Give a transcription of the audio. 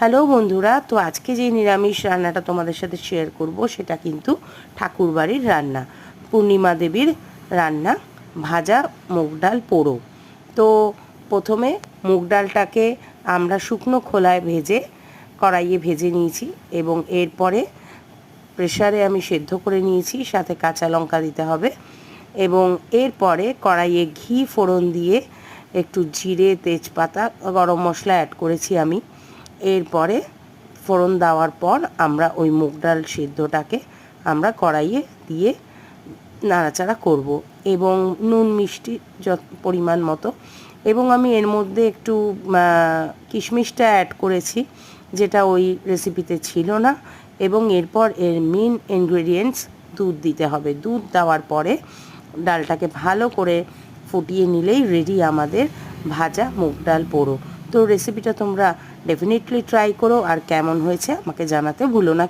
Hello বন্ধুরা, তো আজকে যে নিরামিষ রান্নাটা তোমাদের সাথে শেয়ার করব, সেটা কিন্তু ঠাকুরবাড়ির রান্না, পূর্ণিমা দেবীর রান্না, ভাজা মুগ ডাল পোড়ো। তো প্রথমে মুগ ডালটাকে আমরা শুকনো খোলায় ভেজে, কড়াইয়ে ভেজে নিয়েছি এবং এরপরে প্রেসারে আমি সেদ্ধ করে নিয়েছি, সাথে কাঁচা লঙ্কা দিতে হবে এবং এরপরে কড়াইয়ে ঘি ফোড়ন দিয়ে একটু জিরে, তেজপাতা, গরম মশলা অ্যাড করেছি আমি। এরপরে ফোড়ন দেওয়ার পর আমরা ওই মুগ ডাল সিদ্ধটাকে আমরা কড়াইয়ে দিয়ে নাড়াচাড়া করব এবং নুন মিষ্টি যত পরিমাণ মতো এবং আমি এর মধ্যে একটু কিশমিশটা অ্যাড করেছি যেটা ওই রেসিপিতে ছিল না এবং এরপর এর মেন ইনগ্রেডিয়েন্টস দুধ দিতে হবে। দুধ দেওয়ার পরে ডালটাকে ভালো করে ফুটিয়ে নিলেই রেডি আমাদের ভাজা মুগ ডাল পোড়ো। তো রেসিপিটা তোমরা ডেফিনেটলি ট্রাই করো আর কেমন হয়েছে আমাকে জানাতে ভুলো না।